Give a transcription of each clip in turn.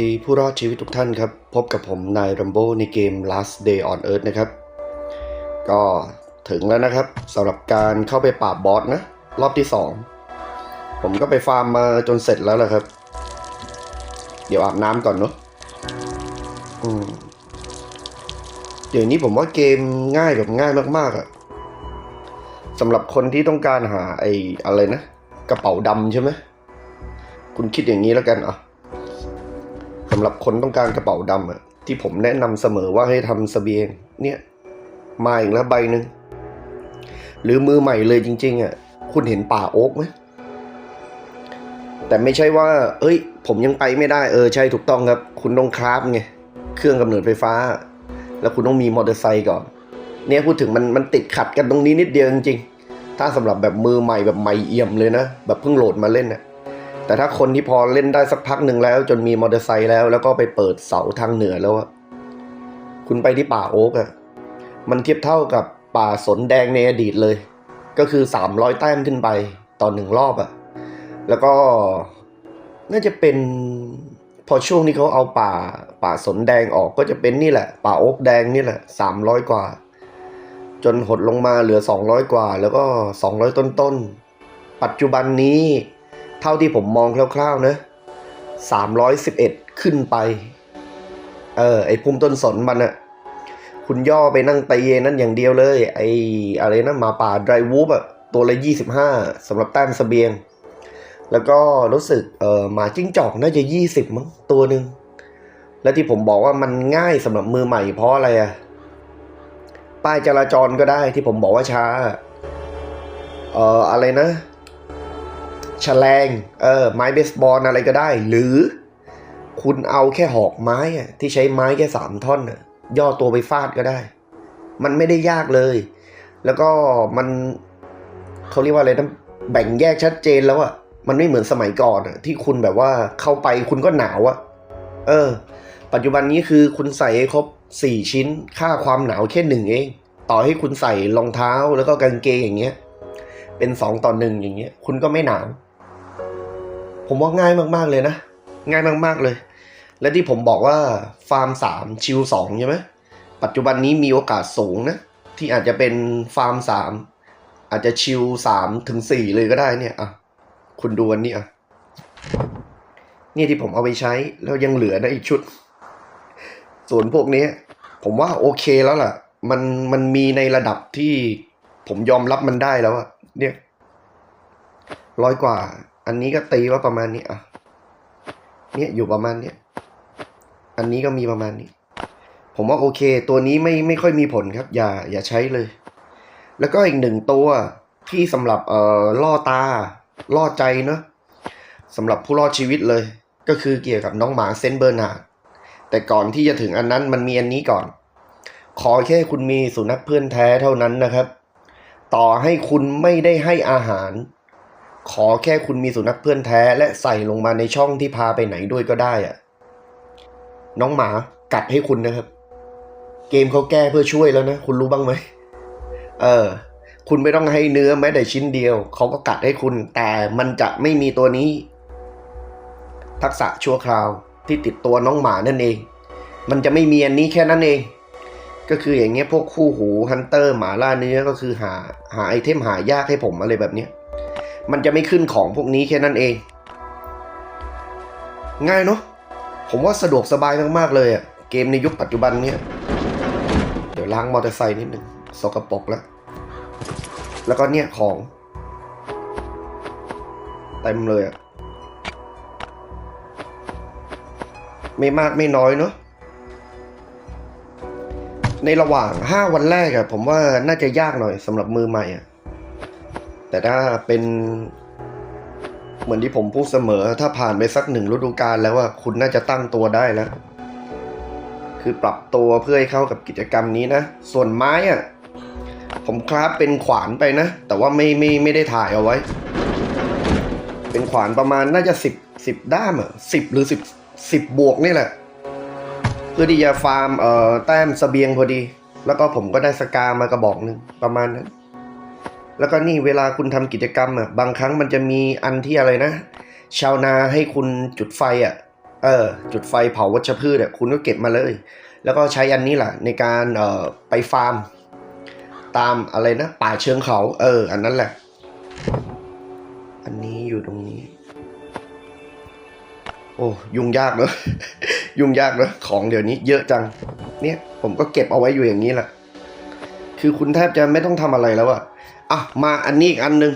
ดีผู้รอดชีวิตทุกท่านครับ พบกับผมนายรัมโบในเกม Last Day on Earth นะครับ ก็ถึงแล้วนะครับสำหรับการเข้าไปปราบบอสนะ รอบที่ 2 ผมก็ไปฟาร์มมาจนเสร็จแล้วแหละครับ เดี๋ยวอาบน้ำก่อนเนาะเดี๋ยวนี้ผมว่าเกมง่ายแบบง่ายมากๆอะสำหรับคนที่ต้องการหาไอ้อะไรนะ กระเป๋าดำใช่ไหมคุณคิดอย่างนี้แล้วกันอะ สำหรับคนต้องการกระเป๋าดำอะที่ผมแนะนำเสมอว่าให้ทำสเสบียง เนี่ย มาอีกแล้วใบหนึ่งหรือมือใหม่เลยจริง ๆอะคุณเห็นป่าโอ๊กไหมแต่ไม่ใช่ว่า เอ้ย ผมยังไปไม่ได้เออใช่ถูกต้องครับ คุณต้องคราฟไงเครื่องกำเนิดไฟฟ้า แล้วคุณต้องมีมอเตอร์ไซค์ก่อน เนี่ยพูดถึงมันมันติดขัดกันตรงนี้นิดเดียวจริงๆถ้าสำหรับแบบมือใหม่แบบใหม่เอี่ยมเลยนะแบบเพิ่งโหลดมาเล่นนะ แต่ถ้าคนที่พอเล่นได้สักพักหนึ่งแล้ว จนมีมอเตอร์ไซค์แล้ว แล้วก็ไปเปิดเสาทางเหนือแล้วอะคุณไปที่ป่าโอ๊กอะมันเทียบเท่ากับป่าสนแดงในอดีตเลย ก็คือสามร้อยแต้มขึ้นไปต่อหนึ่งรอบอะแล้วก็น่าจะเป็นพอช่วงที่เขาเอาป่าป่าสนแดงออกก็จะเป็นนี่แหละ ป่าโอ๊กแดงนี่แหละสามร้อยกว่า จนหดลงมาเหลือสองร้อยกว่า แล้วก็สองร้อยต้นๆปัจจุบันนี้ เท่าที่ผมมองคร่าวๆนะสามร้อยสิบเอ็ดขึ้นไป เออ ไอพุ่มต้นสนมันอะคุณย่อไปนั่งตีนั่นอย่างเดียวเลย ไออะไรนะมาป่าไดรวูฟอะตัวละยี่สิบห้าสำหรับแต้มเสบียง แล้วก็รู้สึกเออหมาจิ้งจอกน่าจะยี่สิบมั้งตัวหนึ่งและที่ผมบอกว่ามันง่ายสำหรับมือใหม่เพราะอะไรอะป้ายจราจรก็ได้ที่ผมบอกว่าช้า เอ่ออะไรนะ ฉลงเออไม้เบสบอลอะไรก็ได้ หรือคุณเอาแค่หอกไม้อะที่ใช้ไม้แค่สามท่อนย่อตัวไปฟาดก็ได้ มันไม่ได้ยากเลย แล้วก็มันเขาเรียกว่าอะไรนะแบ่งแยกชัดเจนแล้วอะมันไม่เหมือนสมัยก่อนอะที่คุณแบบว่าเข้าไปคุณก็หนาวอะเออ ปัจจุบันนี้คือคุณใส่ครบสี่ชิ้น ค่าความหนาวแค่หนึ่งเอง ต่อให้คุณใส่รองเท้าแล้วก็กางเกงอย่างเงี้ย เป็นสองต่อหนึ่งอย่างเงี้ย คุณก็ไม่หนาว ผมว่าง่ายมากๆเลยนะ ง่ายมากๆเลย และที่ผมบอกว่าฟาร์มสามชิวสองใช่ไหมปัจจุบันนี้มีโอกาสสูงนะ ที่อาจจะเป็นฟาร์มสามอาจจะชิวสามถึงสี่เลยก็ได้เนี่ยอะคุณดูวันนี้อะเนี่ยที่ผมเอาไปใช้แล้วยังเหลือนะอีกชุด ส่วนพวกนี้ผมว่าโอเคแล้วล่ะ มันมันมีในระดับที่ผมยอมรับมันได้แล้วอะเนี่ยร้อยกว่า อันนี้ก็ตีว่าประมาณนี้อะเนี่ยอยู่ประมาณเนี้ยอันนี้ก็มีประมาณนี้ ผมว่าโอเค ตัวนี้ไม่ไม่ค่อยมีผลครับ อย่าอย่าใช้เลย แล้วก็อีกหนึ่งตัวที่สำหรับเอ่อล่อตาล่อใจเนอะสำหรับผู้รอดชีวิตเลย ก็คือเกี่ยวกับน้องหมาเซนเบอร์นาร์ดแต่ก่อนที่จะถึงอันนั้นมันมีอันนี้ก่อน ขอแค่คุณมีสุนัขเพื่อนแท้เท่านั้นนะครับ ต่อให้คุณไม่ได้ให้อาหาร ขอแค่คุณมีสุนัขเพื่อนแท้และใส่ลงมาในช่องที่พาไปไหนด้วยก็ได้อะน้องหมากัดให้คุณนะครับ เกมเขาแก้เพื่อช่วยแล้วนะ คุณรู้บ้างไหมเออ คุณไม่ต้องให้เนื้อแม้แต่ชิ้นเดียว เขาก็กัดให้คุณ แต่มันจะไม่มีตัวนี้ ทักษะชั่วคราวที่ติดตัวน้องหมานั่นเอง มันจะไม่มีอันนี้แค่นั้นเอง ก็คืออย่างเงี้ยพวกคู่หูฮันเตอร์หมาล่าเนื้อก็คือหาหาไอเทมหายากให้ผมอะไรแบบเนี้ย มันจะไม่ขึ้นของพวกนี้แค่นั้นเอง ง่ายเนาะผมว่าสะดวกสบายมากๆเลยอะเกมในยุคปัจจุบันเนี่ยเดี๋ยวล้างมอเตอร์ไซค์นิดหนึ่งสกปรกแล้ว แล้วก็เนี่ยของเต็มเลยอะไม่มากไม่น้อยเนาะในระหว่าง 5 วันแรกอะผมว่าน่าจะยากหน่อยสำหรับมือใหม่อะ แต่ถ้าเป็นเหมือนที่ผมพูดเสมอ ถ้าผ่านไปสักหนึ่งฤดูกาลแล้วอะคุณน่าจะตั้งตัวได้แล้ว คือปรับตัวเพื่อให้เข้ากับกิจกรรมนี้นะ ส่วนไม้อะผมคราฟเป็นขวานไปนะ แต่ว่าไม่ไม่ไม่ได้ถ่ายเอาไว้ เป็นขวานประมาณน่าจะสิบสิบด้ามอะสิบหรือสิบสิบบวกนี่แหละ เพื่อที่จะฟาร์มเอ่อแต้มเสบียงพอดี แล้วก็ผมก็ได้สกา มากระบอกหนึ่งประมาณนั้น แล้วก็นี่เวลาคุณทำกิจกรรมอะบางครั้งมันจะมีอันที่อะไรนะ ชาวนาให้คุณจุดไฟอะเออจุดไฟเผาวัชพืชเนี่ยคุณก็เก็บมาเลย แล้วก็ใช้อันนี้แหละในการเอ่อไปฟาร์ม ตามอะไรนะ ป่าเชิงเขา เออ อันนั้นแหละ อันนี้อยู่ตรงนี้ โอ้ยุ่งยากเนอะยุ่งยากเนอะของเดี๋ยวนี้เยอะจัง เนี่ย ผมก็เก็บเอาไว้อยู่อย่างนี้แหละคือคุณแทบจะไม่ต้องทำอะไรแล้วอะ อะมาอันนี้อีกอันหนึง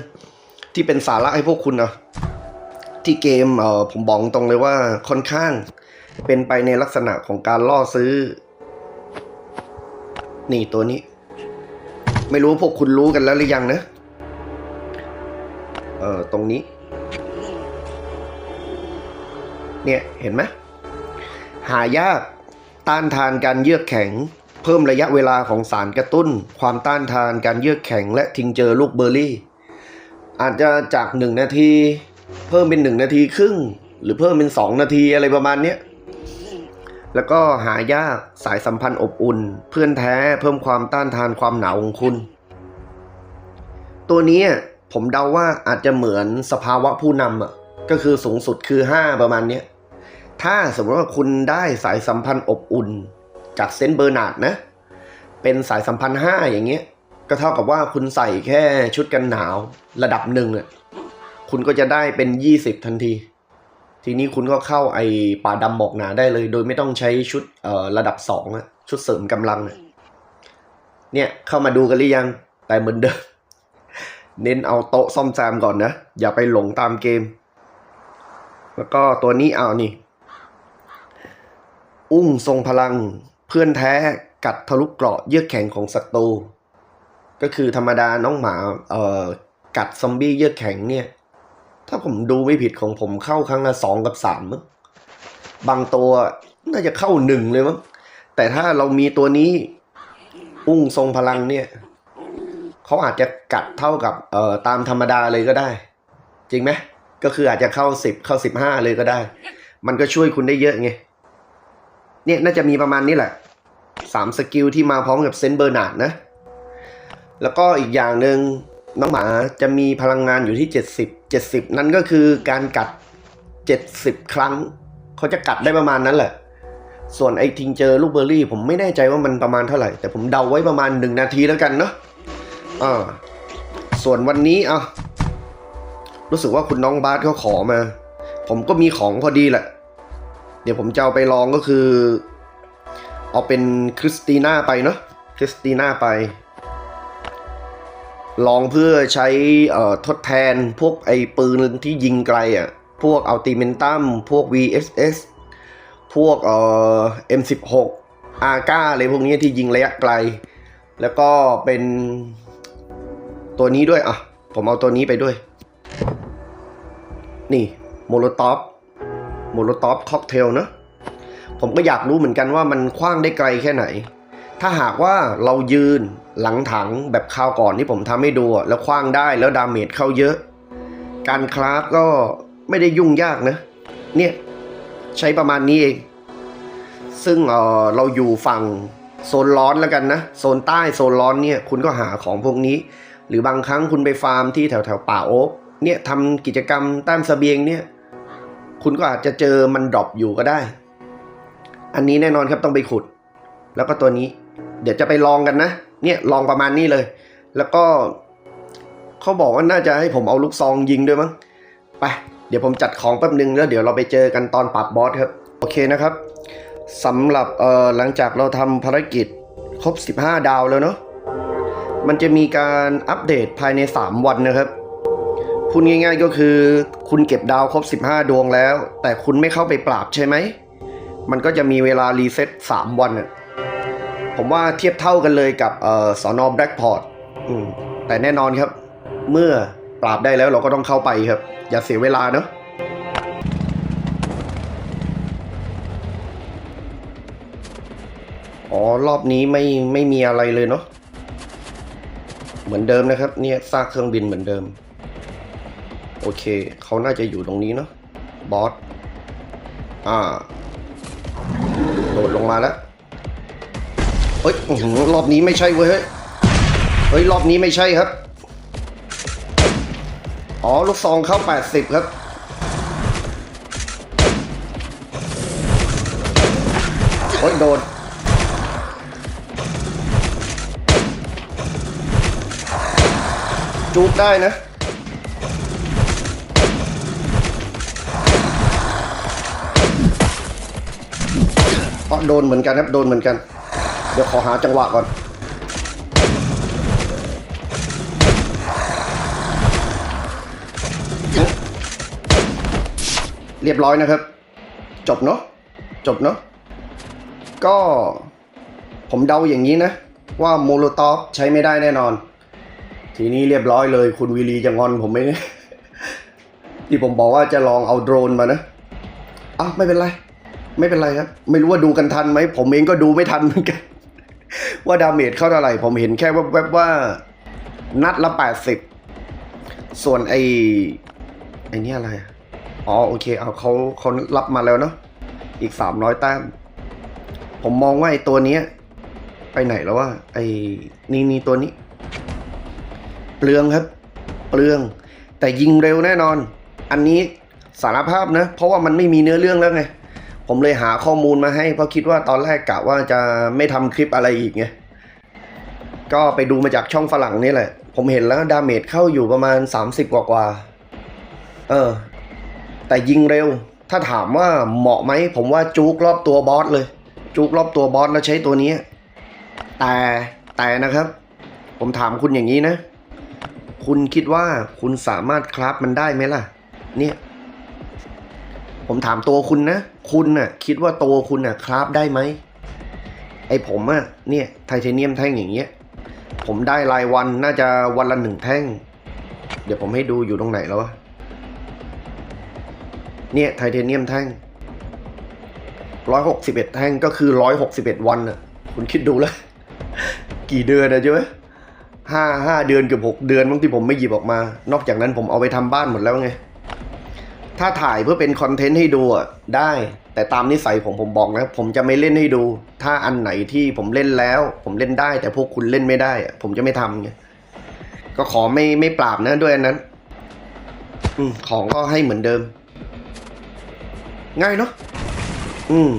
ที่เป็นสาระให้พวกคุณเนะที่เกมเออผมบอกตรงเลยว่าค่อนข้าง เป็นไปในลักษณะของการล่อซื้อ นี่ตัวนี้ ไม่รู้พวกคุณรู้กันแล้วหรือยังนะ เออตรงนี้ เนี่ยเห็นไหมหายากต้านทานการเยือกแข็ง เพิ่มระยะเวลาของสารกระตุ้น ความต้านทานการเยือกแข็งและทิ้งเจอลูกเบอร์รี่ อาจจะจากหนึ่งนาที เพิ่มเป็นหนึ่งนาทีครึ่ง หรือเพิ่มเป็นสองนาทีอะไรประมาณนี้แล้วก็หายากสายสัมพันธ์อบอุ่น เพื่อนแท้เพิ่มความต้านทานความหนาวของคุณ ตัวนี้ผมเดาว่าอาจจะเหมือนสภาวะผู้นำอะก็คือสูงสุดคือ 5 ประมาณนี้ถ้าสมมติว่าคุณได้สายสัมพันธ์อบอุ่น จากเซนต์เบอร์นาร์ดนะ เป็นสายสัมพันธ์5อย่างเงี้ย ก็เท่ากับว่าคุณใส่แค่ชุดกันหนาวระดับหนึ่งอะ คุณก็จะได้เป็น20ทันที ทีนี้คุณก็เข้าไอป่าดำหมอกหนาได้เลย โดยไม่ต้องใช้ชุดเอ่อระดับ2อะชุดเสริมกำลังอะเนี่ยเข้ามาดูกันหรือยัง แต่เหมือนเดิม เน้นเอาโต๊ะซ่อมแซมก่อนนะ อย่าไปหลงตามเกม แล้วก็ตัวนี้เอานี่ อุ้งทรงพลัง พื่อนแท้กัดทะลุเกราะเยือกแข็งของศัตรูก็คือธรรมดาน้องหมาเอ่อกัดซอมบี้เยือกแข็งเนี่ย ถ้าผมดูไม่ผิดของผมเข้าครั้งละสองกับสามมั้งบางตัวน่าจะเข้าหนึ่งเลยมั้งแต่ถ้าเรามีตัวนี้อุ้งทรงพลังเนี่ยเขาอาจจะกัดเท่ากับเอ่อตามธรรมดาเลยก็ได้ จริงไหมก็คืออาจจะเข้าสิบเข้าสิบห้าเลยก็ได้ มันก็ช่วยคุณได้เยอะไงเนี่ยน่าจะมีประมาณนี้แหละ สามสกิลที่มาพร้อมกับเซนเบอร์นาร์ดนะ แล้วก็อีกอย่างหนึ่งน้องหมาจะมีพลังงานอยู่ที่ 70 70 นั่นก็คือการกัด 70 ครั้ง เขาจะกัดได้ประมาณนั้นแหละ ส่วนไอ้ทิงเจอลูกเบอร์รี่ ผมไม่แน่ใจว่ามันประมาณเท่าไหร่ แต่ผมเดาไว้ประมาณ 1 นาทีแล้วกันเนาะอ่าส่วนวันนี้อะรู้สึกว่าคุณน้องบาสเขาขอมา ผมก็มีของพอดีแหละ เดี๋ยวผมจะเอาไปลองก็คือ เอาเป็นคริสติน่าไปเนาะคริสติน่าไป ลองเพื่อใช้อ่อทดแทนพวกไอปืนที่ยิงไกลอะ พวกอัลติเมนตัมพวก VSS พวกเอ่อ M16 อาก้าอะไรพวกนี้ที่ยิงระยะไกล แล้วก็เป็นตัวนี้ด้วยอะ ผมเอาตัวนี้ไปด้วย นี่โมโลตอฟโมโลตอฟค็อกเทลเนอะ ผมก็อยากรู้เหมือนกันว่ามันคว้างได้ไกลแค่ไหน ถ้าหากว่าเรายืนหลังถังแบบคราวก่อนที่ผมทำให้ดู แล้วคว้างได้แล้วดาเมจเข้าเยอะ การคราฟก็ไม่ได้ยุ่งยากนะ เนี่ย ใช้ประมาณนี้เอง ซึ่งเออเราอยู่ฝั่งโซนร้อนแล้วกันนะ โซนใต้โซนร้อนเนี่ยคุณก็หาของพวกนี้ หรือบางครั้งคุณไปฟาร์มที่แถวแถวป่าโอ๊กเนี่ยทำกิจกรรมใต้เสบียงเนี่ย คุณก็อาจจะเจอมันดรอปอยู่ก็ได้ อันนี้แน่นอนครับต้องไปขุด แล้วก็ตัวนี้ เดี๋ยวจะไปลองกันนะ เนี่ยลองประมาณนี้เลย แล้วก็เขาบอกว่าน่าจะให้ผมเอาลูกซองยิงด้วยมั้ง ไปเดี๋ยวผมจัดของแป๊บนึงแล้วเดี๋ยวเราไปเจอกันตอนปราบบอสครับ โอเคนะครับสำหรับเอ่อหลังจากเราทำภารกิจครบ 15 ดาวแล้วเนาะ มันจะมีการอัปเดตภายใน 3 วันนะครับพูดง่ายๆก็คือ คุณเก็บดาวครบ 15 ดวงแล้ว แต่คุณไม่เข้าไปปราบใช่ไหม มันก็จะมีเวลารีเซ็ต3วันน่ะผมว่าเทียบเท่ากันเลยกับออสอนอแบล็กพอร์ตแต่แน่นอนครับ เมื่อปราบได้แล้วเราก็ต้องเข้าไปครับ อย่าเสียเวลาเนาะอ๋อ รอบนี้ไม่ไม่มีอะไรเลยเนาะเหมือนเดิมนะครับ เนี่ยซากเครื่องบินเหมือนเดิม โอเค เขาน่าจะอยู่ตรงนี้เนาะบอสอ่า มาแล้วเฮ้ยรอบนี้ไม่ใช่เว้ยเฮ้ยรอบนี้ไม่ใช่ครับ อ๋อลูกซองเข้า 80 ครับอ้ยโดนจุกได้นะ โดนเหมือนกันครับโดนเหมือนกัน เดี๋ยวขอหาจังหวะก่อนเรียบร้อยนะครับ จบเนาะจบเนาะก็ผมเดาอย่างนี้นะ ว่าโมโลตอฟใช้ไม่ได้แน่นอน ทีนี้เรียบร้อยเลย คุณวีลีจะงอนผมไหมเนี่ยที่ผมบอกว่าจะลองเอาโดรนมานะอ้าวไม่เป็นไร ไม่เป็นไรครับ ไม่รู้ว่าดูกันทันไหม ผมเองก็ดูไม่ทันเหมือนกัน ว่าดาเมจเข้าเท่าไหร่ ผมเห็นแค่แวบๆว่า นัดละแปดสิบส่วนไอไอเนี่ยอะไร อ๋อโอเค เอาเขาเขารับมาแล้วเนาะอีกสามร้อยแต้ม ผมมองว่าไอตัวเนี้ย ไปไหนแล้วว่าไอนี่นี่ตัวนี้ เปลืองครับ เปลือง แต่ยิงเร็วแน่นอน อันนี้สารภาพนะ เพราะว่ามันไม่มีเนื้อเรื่องแล้วไง ผมเลยหาข้อมูลมาให้เพราะคิดว่าตอนแรกกะว่าจะไม่ทำคลิปอะไรอีกไงก็ไปดูมาจากช่องฝรั่งนี่แหละ ผมเห็นแล้วดาเมจเข้าอยู่ประมาณ 30 กว่ากว่าเออ แต่ยิงเร็ว ถ้าถามว่าเหมาะไหม ผมว่าจูกรอบตัวบอสเลยจูกรอบตัวบอสแล้วใช้ตัวนี้ แต่แต่นะครับ ผมถามคุณอย่างนี้นะ คุณคิดว่าคุณสามารถคราฟมันได้ไหมล่ะ เนี่ย ผมถามตัวคุณนะ คุณน่ะคิดว่าตัวคุณน่ะคราฟได้ไหมไอผมอะเนี่ยไทเทเนียมแท่งอย่างเงี้ยผมได้รายวันน่าจะวันละหนึ่งแท่ง เดี๋ยวผมให้ดูอยู่ตรงไหนแล้ววะเนี่ยไทเทเนียมแท่งร้อยหกสิบเอ็ดแท่งก็คือร้อยหกสิบเอ็ดวันน่ะ คุณคิดดูแล้วกี่เดือนอะใช่ไหมห้าห้าเดือนเกือบหกเดือนบางที่ผมไม่หยิบออกมา นอกจากนั้นผมเอาไปทำบ้านหมดแล้วไง ถ้าถ่ายเพื่อเป็นคอนเทนต์ให้ดูอะได้ แต่ตามนิสัยผมผมบอกนะผมจะไม่เล่นให้ดู ถ้าอันไหนที่ผมเล่นแล้ว ผมเล่นได้ แต่พวกคุณเล่นไม่ได้ ผมจะไม่ทำไงก็ขอไม่ไม่ปราบนะด้วยอันนั้นอืมของก็ให้เหมือนเดิม ง่ายเนาะอืม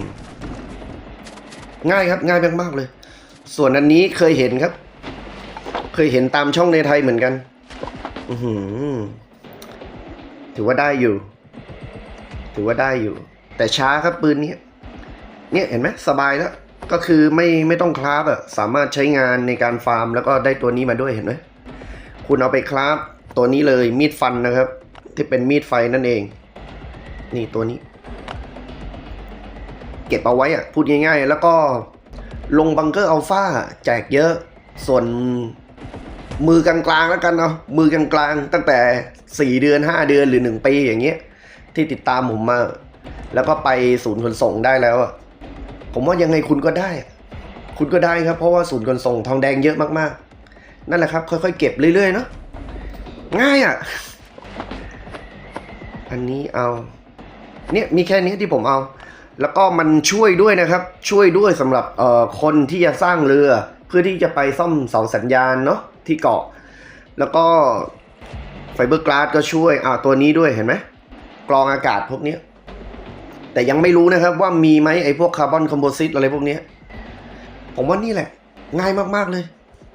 ง่ายครับ ง่ายมากๆเลย ส่วนอันนี้เคยเห็นครับ เคยเห็นตามช่องในไทยเหมือนกัน อือหือถือว่าได้อยู่ ถือว่าได้อยู่ แต่ช้าครับปืนนี้ เนี่ยเห็นไหมสบายแล้ว ก็คือไม่ไม่ต้องคราฟอะสามารถใช้งานในการฟาร์ม แล้วก็ได้ตัวนี้มาด้วยเห็นไหมคุณเอาไปคราฟตัวนี้เลยมีดฟันนะครับ ที่เป็นมีดไฟนั่นเอง นี่ตัวนี้ เก็บเอาไว้อะพูดง่ายๆ แล้วก็ลงบังเกอร์อัลฟาแจกเยอะ ส่วนมือกลางๆแล้วกันเนาะมือกลางๆตั้งแต่ 4 เดือน 5 เดือนหรือ 1 ปีอย่างเงี้ย ที่ติดตามผมมา แล้วก็ไปศูนย์ขนส่งได้แล้วอะผมว่ายังไงคุณก็ได้ คุณก็ได้ครับ เพราะว่าศูนย์ขนส่งทองแดงเยอะมากๆ นั่นแหละครับ ค่อยๆเก็บเรื่อยๆเนาะง่ายอะอันนี้เอา เนี่ยมีแค่นี้ที่ผมเอา แล้วก็มันช่วยด้วยนะครับ ช่วยด้วยสำหรับเอ่อคนที่จะสร้างเรือ เพื่อที่จะไปซ่อมเสาสัญญาณเนาะที่เกาะ แล้วก็ไฟเบอร์กลาสก็ช่วยอ่าตัวนี้ด้วยเห็นไหม กรองอากาศพวกนี้แต่ยังไม่รู้นะครับว่ามีไหมไอ้พวกคาร์บอนคอมโพสิตอะไรพวกนี้ผมว่านี่แหละ ง่ายมากๆเลย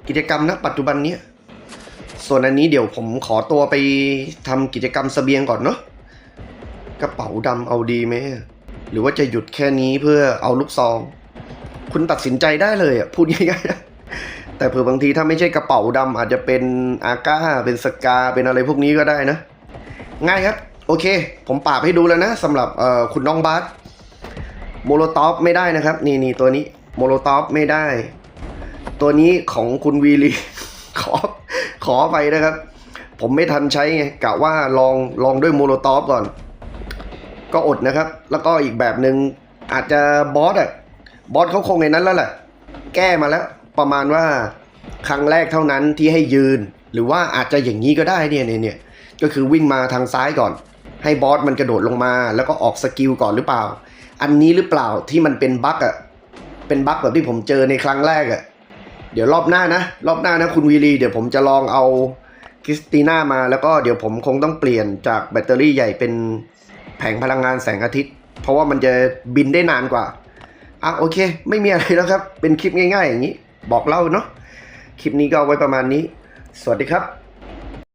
กิจกรรมณปัจจุบันเนี้ยส่วนอันนี้เดี๋ยวผมขอตัวไปทำกิจกรรมเสบียงก่อนเนาะกระเป๋าดำเอาดีไหมหรือว่าจะหยุดแค่นี้เพื่อเอาลูกซอง คุณตัดสินใจได้เลยอะพูดง่ายๆแต่เผื่อบางทีถ้าไม่ใช่กระเป๋าดำอาจจะเป็นอาก้าเป็นสกาเป็นอะไรพวกนี้ก็ได้นะ ง่ายครับ โอเค ผมปราบให้ดูแล้วนะสำหรับคุณน้องบาสโมโลตอฟไม่ได้นะครับ นี่นี่ตัวนี้โมโลตอฟไม่ได้ ตัวนี้ของคุณวีลีขอขอไปนะครับ ผมไม่ทันใช้ไงกะว่าลองลองด้วยโมโลตอฟก่อน ก็อดนะครับ แล้วก็อีกแบบหนึ่งอาจจะบอสอะบอสเขาคงในนั้นแล้วแหละ แก้มาแล้ว ประมาณว่าครั้งแรกเท่านั้นที่ให้ยืน หรือว่าอาจจะอย่างนี้ก็ได้นี่ยเนี่ยเนี่ยก็คือวิ่งมาทางซ้ายก่อน ให้บอสมันกระโดดลงมา แล้วก็ออกสกิลก่อนหรือเปล่า อันนี้หรือเปล่าที่มันเป็นบั๊กอะเป็นบั๊กแบบที่ผมเจอในครั้งแรกอะเดี๋ยวรอบหน้านะ รอบหน้านะคุณวีลีเดี๋ยวผมจะลองเอาคริสติน่ามาแล้วก็เดี๋ยวผมคงต้องเปลี่ยนจากแบตเตอรี่ใหญ่เป็นแผงพลังงานแสงอาทิตย์ เพราะว่ามันจะบินได้นานกว่าอะโอเค ไม่มีอะไรแล้วครับ เป็นคลิปง่ายๆอย่างนี้ บอกเล่าเนาะคลิปนี้ก็เอาไว้ประมาณนี้ สวัสดีครับ